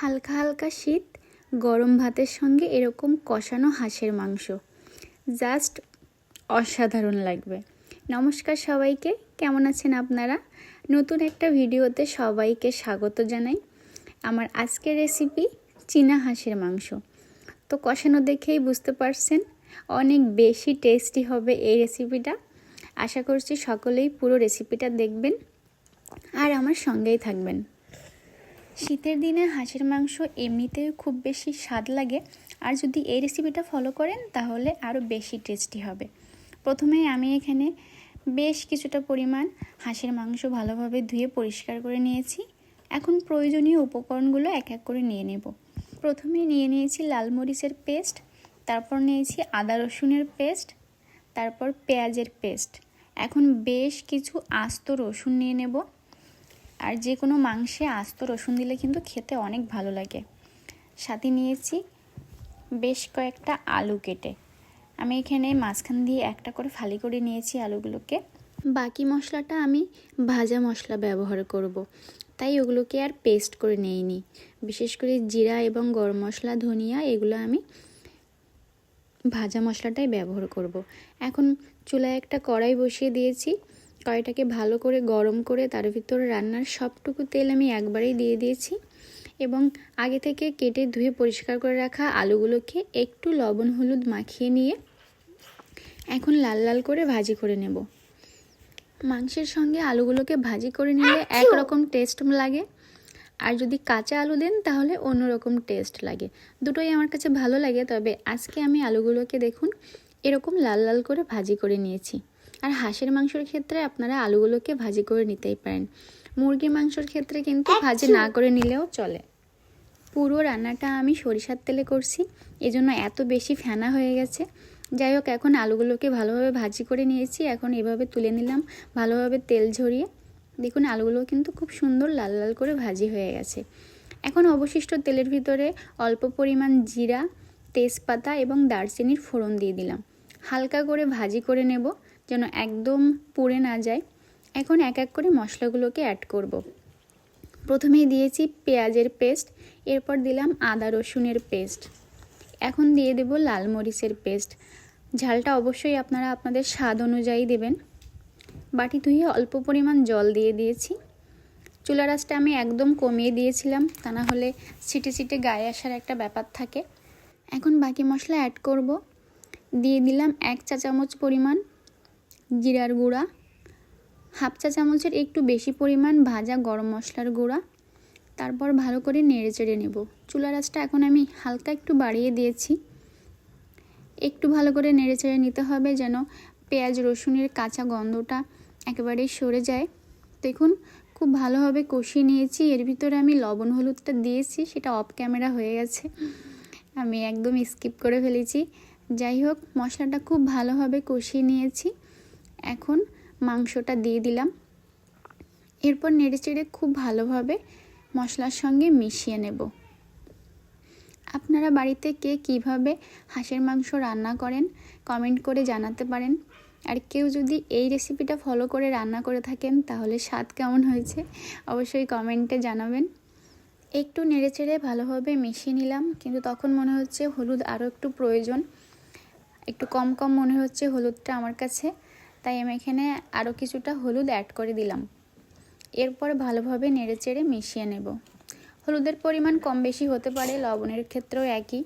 হালকা হালকা শীত, গরম ভাতের সঙ্গে এরকম কষানো হাঁসের মাংস। জাস্ট অসাধারণ লাগবে। নমস্কার সবাইকে, কেমন আছেন আপনারা? নতুন একটা ভিডিওতে সবাইকে স্বাগত জানাই। আমার আজকের রেসিপি চীনা হাঁসের মাংস। তো কষানো দেখেই বুঝতে পারছেন, অনেক বেশি টেস্টি হবে এই রেসিপিটা আশা করছি সকলেই পুরো রেসিপিটা দেখবেন আর আমার সঙ্গেই থাকবেন। শীতের দিনে হাঁসের মাংস এমনিতেও খুব বেশি স্বাদ লাগে। আর যদি এই রেসিপিটা ফলো করেন, তাহলে আরও বেশি টেস্টি হবে। প্রথমে আমি এখানে বেশ কিছুটা পরিমাণ হাঁসের মাংস ভালোভাবে ধুয়ে পরিষ্কার করে নিয়েছি। এখন প্রয়োজনীয় উপকরণগুলো এক এক করে নিয়ে নেব। প্রথমে নিয়ে নিয়েছি লাল মরিচের পেস্ট, তারপর নিয়েছি আদা রসুনের পেস্ট, তারপর পেঁয়াজের পেস্ট। এখন বেশ কিছু আস্ত রসুন নিয়ে নেব। আর যে কোনো মাংসে আস্ত রসুন দিলে কিন্তু খেতে অনেক ভালো লাগে। সাথে নিয়েছি বেশ কয়েকটা আলু কেটে। আমি এখানে মাঝখান দিয়ে একটা করে ফালি করে নিয়েছি আলুগুলোকে। বাকি মশলাটা আমি ভাজা মশলা ব্যবহার করব। তাই ওগুলোকে আর পেস্ট করে নেইনি। বিশেষ করে জিরা এবং গরম মশলা, ধনিয়া এগুলো আমি ভাজা মশলাটাই ব্যবহার করব। এখন চুলায় একটা কড়াই বসিয়ে দিয়েছি। কড়াইটাকে ভালো করে গরম করে তার ভিতরে রান্নার সবটুকু তেল আমি একবারেই দিয়ে দিয়েছি এবং আগে থেকে কেটে ধুয়ে পরিষ্কার করে রাখা আলুগুলোকে একটু লবণ হলুদ মাখিয়ে নিয়ে এখন লাল লাল করে ভাজি করে নেব। মাংসের সঙ্গে আলুগুলোকে ভাজি করে নিলে একরকম টেস্ট লাগে। আর যদি কাঁচা আলু দেন তাহলে অন্যরকম টেস্ট লাগে। দুটোই আমার কাছে ভালো লাগে তবে আজকে আমি আলুগুলোকে দেখুন এরকম লাল লাল করে ভাজি করে নিয়েছি। আর হাঁসের মাংসের ক্ষেত্রে আপনারা আলুগুলোকে ভাজি করে নিতেই পারেন। মুরগির মাংসর ক্ষেত্রে কিন্তু ভাজি না করে নিলেও চলে। পুরো রান্নাটা আমি সরিষার তেলে করছি এজন্য এত বেশি ফেনা হয়ে গেছে। যাই হোক এখন আলুগুলোকে ভালোভাবে ভাজি করে নিয়েছি। এখন এভাবে তুলে নিলাম ভালোভাবে তেল ঝরিয়ে। দেখুন আলুগুলো কিন্তু খুব সুন্দর লাল লাল করে ভাজি হয়ে গেছে। এখন অবশিষ্ট তেলের ভিতরে অল্প পরিমাণ জিরা তেজপাতা এবং দারচিনির ফোড়ন দিয়ে দিলাম। হালকা করে ভাজি করে নেব। যেন একদম পুড়ে না যায়, এখন এক এক করে মশলাগুলোকে অ্যাড করব। প্রথমেই দিয়েছি পেঁয়াজের পেস্ট এরপর দিলাম আদা রসুনের পেস্ট এখন দিয়ে দেব লাল মরিচের পেস্ট ঝালটা অবশ্যই আপনারা আপনাদের স্বাদ অনুযায়ী দেবেন। বাটি ধুয়ে অল্প পরিমাণ জল দিয়ে দিয়েছি। চুলা রাসটা আমি একদম কমিয়ে দিয়েছিলাম, তা না হলে ছিটে ছিটে গায়ে আসার একটা ব্যাপার থাকে। এখন বাকি মশলা অ্যাড করব। দিয়ে দিলাম এক চা চামচ পরিমাণ জিরার গুঁড়া, হাফ চা চামচের একটু বেশি পরিমাণ ভাজা গরম মশলার গুঁড়া, তারপর ভালো করে নেড়ে চেড়ে নেব। চুলা রাসটা এখন আমি হালকা একটু বাড়িয়ে দিয়েছি। একটু ভালো করে নেড়ে চেড়ে নিতে হবে যেন পেঁয়াজ রসুনের কাঁচা গন্ধটা একেবারেই সরে যায়। দেখুন, খুব ভালোভাবে কষিয়ে নিয়েছি। এর ভিতরে আমি লবণ হলুদটা দিয়েছি, সেটা অফ ক্যামেরা হয়ে গেছে। আমি একদম স্কিপ করে ফেলেছি। যাই হোক, মশলাটা খুব ভালোভাবে কষিয়ে নিয়েছি। এখন মাংসটা দিয়ে দিলাম। এরপর নেড়ে চেড়ে খুব ভালোভাবে মশলার সঙ্গে মিশিয়ে নেব। আপনারা বাড়িতে কে কীভাবে হাঁসের মাংস রান্না করেন কমেন্ট করে জানাতে পারেন। আর কেউ যদি এই রেসিপিটা ফলো করে রান্না করে থাকেন, তাহলে স্বাদ কেমন হয়েছে, অবশ্যই কমেন্টে জানাবেন। একটু নেড়েচেড়ে ভালোভাবে মিশিয়ে নিলাম, কিন্তু তখন মনে হচ্ছে হলুদ আরও একটু প্রয়োজন। একটু কম কম মনে হচ্ছে হলুদটা আমার কাছে। তাই আমি এখানে আরও কিছুটা হলুদ অ্যাড করে দিলাম। এরপর ভালোভাবে নেড়েচেড়ে মিশিয়ে নেব। হলুদের পরিমাণ কম বেশি হতে পারে, লবণের ক্ষেত্রেও একই।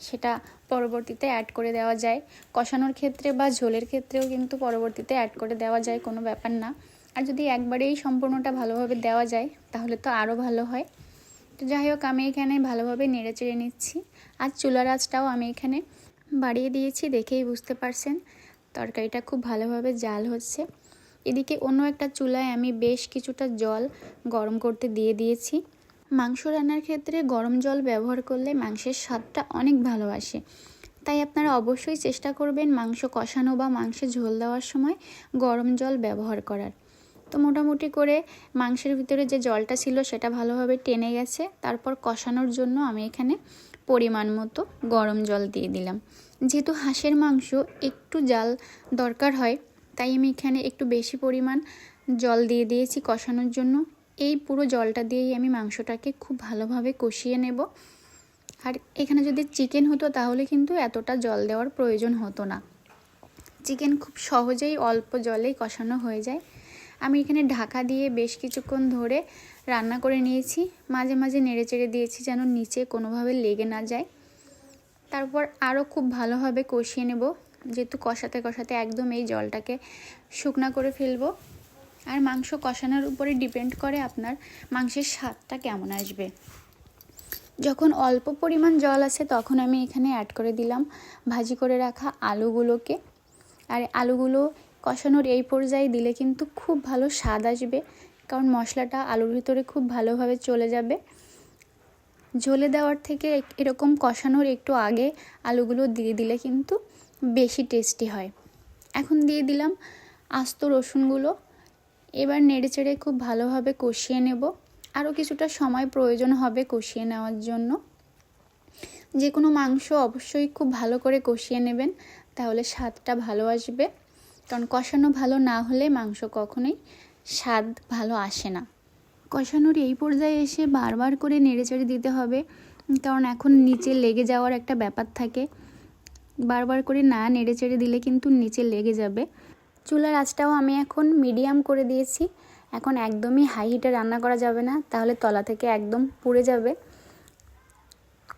সেটা পরবর্তীতে অ্যাড করে দেওয়া যায়। কষানোর ক্ষেত্রে বা ঝোলের ক্ষেত্রেও কিন্তু পরবর্তীতে অ্যাড করে দেওয়া যায়, কোনো ব্যাপার না। আর যদি একবারেই সম্পূর্ণটা ভালোভাবে দেওয়া যায়, তাহলে তো আরও ভালো হয়। তো যাই হোক, আমি এখানে ভালোভাবে নেড়ে চেড়ে নিচ্ছি। আর চুলার আঁচটাও আমি এখানে বাড়িয়ে দিয়েছি, দেখেই বুঝতে পারছেন। তরকারিটা খুব ভালোভাবে জাল হচ্ছে। এদিকে অন্য একটা চুলায় আমি বেশ কিছুটা জল গরম করতে দিয়ে দিয়েছি। মাংস রান্নার ক্ষেত্রে গরম জল ব্যবহার করলে মাংসের স্বাদটা অনেক ভালো আসে। তাই আপনারা অবশ্যই চেষ্টা করবেন মাংস কষানো বা মাংসে ঝোল দেওয়ার সময় গরম জল ব্যবহার করার। তো মোটামুটি করে মাংসের ভিতরে যে জলটা ছিল সেটা ভালোভাবে টেনে গেছে। তারপর কষানোর জন্য আমি এখানে পরিমাণ মতো গরম জল দিয়ে দিলাম। যেহেতু হাঁসের মাংস একটু জাল দরকার হয়, তাই আমি এখানে একটু বেশি পরিমাণ জল দিয়ে দিয়েছি কষানোর জন্য। এই পুরো জলটা দিয়েই আমি মাংসটাকে খুব ভালোভাবে কষিয়ে নেব। আর এখানে যদি চিকেন হতো, তাহলে কিন্তু এতটা জল দেওয়ার প্রয়োজন হতো না। চিকেন খুব সহজেই অল্প জলেই কষানো হয়ে যায়। আমি এখানে ঢাকা দিয়ে বেশ কিছুক্ষণ ধরে রান্না করে নিয়েছি। মাঝে মাঝে নেড়ে চেড়ে দিয়েছি যেন নিচে কোনোভাবে লেগে না যায়। তারপর আরও খুব ভালোভাবে কষিয়ে নেব। যেহেতু কষাতে কষাতে একদম এই জলটাকে শুকনা করে ফেলব। আর মাংস কষানোর উপরে ডিপেন্ড করে আপনার মাংসের স্বাদটা কেমন আসবে। যখন অল্প পরিমাণ জল আছে তখন আমি এখানে অ্যাড করে দিলাম ভাজি করে রাখা আলুগুলোকে। আর আলুগুলো কষানোর এই পর্যায়ে দিলে কিন্তু খুব ভালো স্বাদ আসবে। কারণ মশলাটা আলুর ভিতরে খুব ভালোভাবে চলে যাবে। ঝোলে দেওয়ার থেকে এরকম কষানোর একটু আগে আলুগুলো দিয়ে দিলে কিন্তু বেশি টেস্টি হয়। এখন দিয়ে দিলাম আস্ত রসুনগুলো। এবার নেড়ে চেড়ে খুব ভালোভাবে কষিয়ে নেব। আরও কিছুটা সময় প্রয়োজন হবে কষিয়ে নেওয়ার জন্য। যে কোনো মাংস অবশ্যই খুব ভালো করে কষিয়ে নেবেন, তাহলে স্বাদটা ভালো আসবে। কারণ কষানো ভালো না হলে মাংস কখনোই স্বাদ ভালো আসে না। কষানোর এই পর্যায়ে এসে বারবার করে নেড়েচেড়ে দিতে হবে, কারণ এখন নিচে লেগে যাওয়ার একটা ব্যাপার থাকে। বারবার করে না নেড়েচেড়ে দিলে কিন্তু নিচে লেগে যাবে। চুলার আঁচটাও আমি এখন মিডিয়াম করে দিয়েছি। এখন একদমই হাই হিটে রান্না করা যাবে না, তাহলে তলা থেকে একদম পুড়ে যাবে।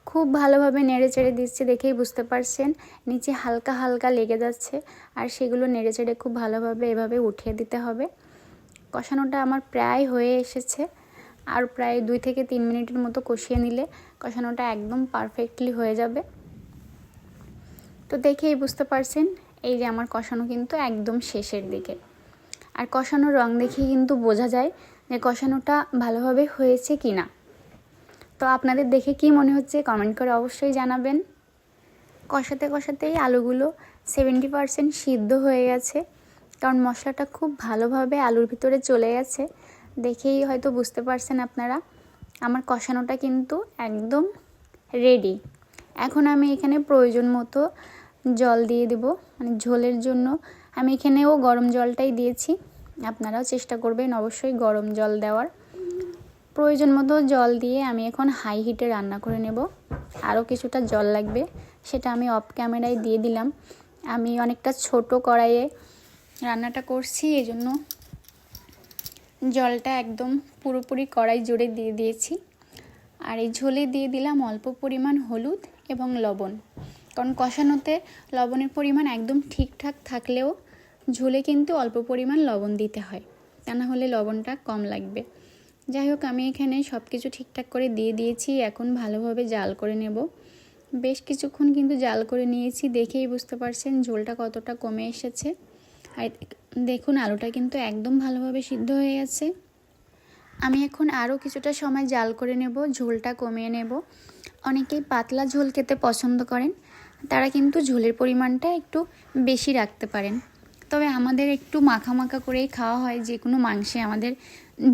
খুব ভালোভাবে নেড়ে চেড়ে দিচ্ছে দেখেই বুঝতে পারছেন, নিচে হালকা হালকা লেগে যাচ্ছে, আর সেগুলো নেড়ে চেড়ে খুব ভালোভাবে এভাবে উঠিয়ে দিতে হবে। কষানোটা আমার প্রায় হয়ে এসেছে। আর প্রায় দুই থেকে তিন মিনিটের মতো কষিয়ে নিলে কষানোটা একদম পারফেক্টলি হয়ে যাবে। তো দেখেই বুঝতে পারছেন, এই যে আমার কষানো কিন্তু একদম শেষের দিকে। আর কষানোর রং দেখে কিন্তু বোঝা যায় যে কষানোটা ভালোভাবে হয়েছে কি না তো আপনাদের দেখে কি মনে হচ্ছে কমেন্ট করে অবশ্যই জানাবেন। কষাতে কষাতেই আলুগুলো সেভেন্টি পারসেন্ট সিদ্ধ হয়ে গেছে। কারণ মশলাটা খুব ভালোভাবে আলুর ভিতরে চলে গেছে। দেখেই হয়তো বুঝতে পারছেন আপনারা। আমার কষানোটা কিন্তু একদম রেডি এখন আমি এখানে প্রয়োজন মতো জল দিয়ে দেব মানে ঝোলের জন্য। আমি এখানেও গরম জলটাই দিয়েছি। আপনারাও চেষ্টা করবেন অবশ্যই গরম জল দেওয়ার। প্রয়োজন মতো জল দিয়ে আমি এখন হাই হিটে রান্না করে নেব। আরও কিছুটা জল লাগবে, সেটা আমি অফ ক্যামেরায় দিয়ে দিলাম। আমি অনেকটা ছোট কড়াইয়ে রান্নাটা করছি এই জন্য জলটা একদম পুরোপুরি কড়াই জুড়ে দিয়ে দিয়েছি। আর এই ঝোলে দিয়ে দিলাম অল্প পরিমাণ হলুদ এবং লবণ। কারণ কষানোতে লবণের পরিমাণ একদম ঠিকঠাক থাকলেও ঝোলে কিন্তু অল্প পরিমাণ লবণ দিতে হয়, তা না হলে লবণটা কম লাগবে। যাই হোক, আমি এখানে সব কিছু ঠিকঠাক করে দিয়ে দিয়েছি, এখন ভালোভাবে জাল করে নেব। বেশ কিছুক্ষণ কিন্তু জাল করে নিয়েছি, দেখেই বুঝতে পারছেন ঝোলটা কতটা কমে এসেছে। আর দেখুন, আলুটা কিন্তু একদম ভালোভাবে সিদ্ধ হয়ে গেছে। আমি এখন আরও কিছুটা সময় জাল করে নেব, ঝোলটা কমিয়ে নেব। অনেকেই পাতলা ঝোল খেতে পছন্দ করেন, তারা কিন্তু ঝোলের পরিমাণটা একটু বেশি রাখতে পারেন। তবে আমাদের একটু মাখা মাখা করেই খাওয়া হয়, যে কোনো মাংসে আমাদের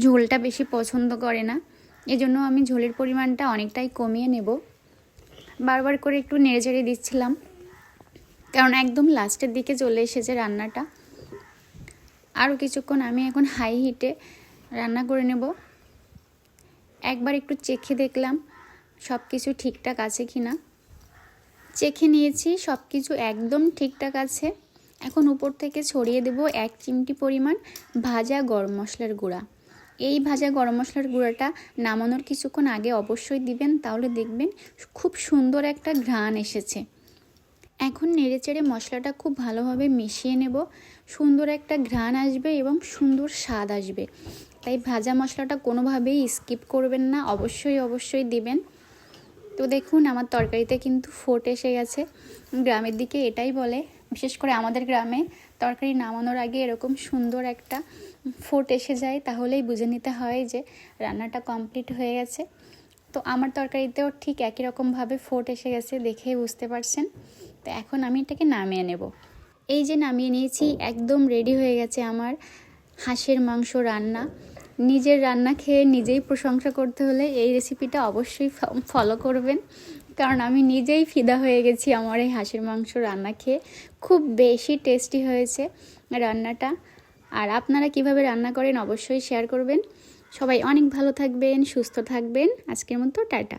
ঝোলটা বেশি পছন্দ করে না। এজন্য আমি ঝোলের পরিমাণটা অনেকটাই কমিয়ে নেব। বারবার করে একটু নেড়ে ঝেড়ে দিচ্ছিলাম, কারণ একদম লাস্টের দিকে চলে এসেছে রান্নাটা। আরও কিছুক্ষণ আমি এখন হাই হিটে রান্না করে নেব। একবার একটু চেখে দেখলাম সব কিছু ঠিকঠাক আছে কি না চেখে নিয়েছি সব কিছু একদম ঠিকঠাক আছে। এখন উপর থেকে ছড়িয়ে দেব এক চিমটি পরিমাণ ভাজা গরম মশলার গুঁড়া। এই ভাজা গরম মশলার গুঁড়াটা নামানোর কিছুক্ষণ আগে অবশ্যই দিবেন, তাহলে দেখবেন খুব সুন্দর একটা ঘ্রাণ এসেছে। এখন নেড়েচেড়ে মশলাটা খুব ভালোভাবে মিশিয়ে নেব। সুন্দর একটা ঘ্রাণ আসবে এবং সুন্দর স্বাদ আসবে। তাই ভাজা মশলাটা কোনোভাবেই স্কিপ করবেন না, অবশ্যই অবশ্যই দিবেন। তো দেখুন, আমার তরকারিতে কিন্তু ফোট এসে গেছে। গ্রামের দিকে এটাই বলে, বিশেষ করে আমাদের গ্রামে তরকারি নামানোর আগে এরকম সুন্দর একটা ফোট এসে যায়, তাহলেই বুঝে নিতে হয় যে রান্নাটা কমপ্লিট হয়ে গেছে। তো আমার তরকারিতেও ঠিক একই রকমভাবে ফোট এসে গেছে দেখেই বুঝতে পারছেন। তো এখন আমি এটাকে নামিয়ে নেব। এই যে নামিয়ে নিয়েছি, একদম রেডি হয়ে গেছে আমার হাঁসের মাংস রান্না। নিজের রান্না খেয়ে নিজেই প্রশংসা করতে হলে এই রেসিপিটা অবশ্যই ফলো করবেন। কারণ আমি নিজেই ফিদা হয়ে গেছি আমার এই হাঁসের মাংস রান্না খেয়ে। খুব বেশি টেস্টি হয়েছে রান্নাটা। আর আপনারা কীভাবে রান্না করেন অবশ্যই শেয়ার করবেন। সবাই অনেক ভালো থাকবেন সুস্থ থাকবেন। আজকের মতো টাটা।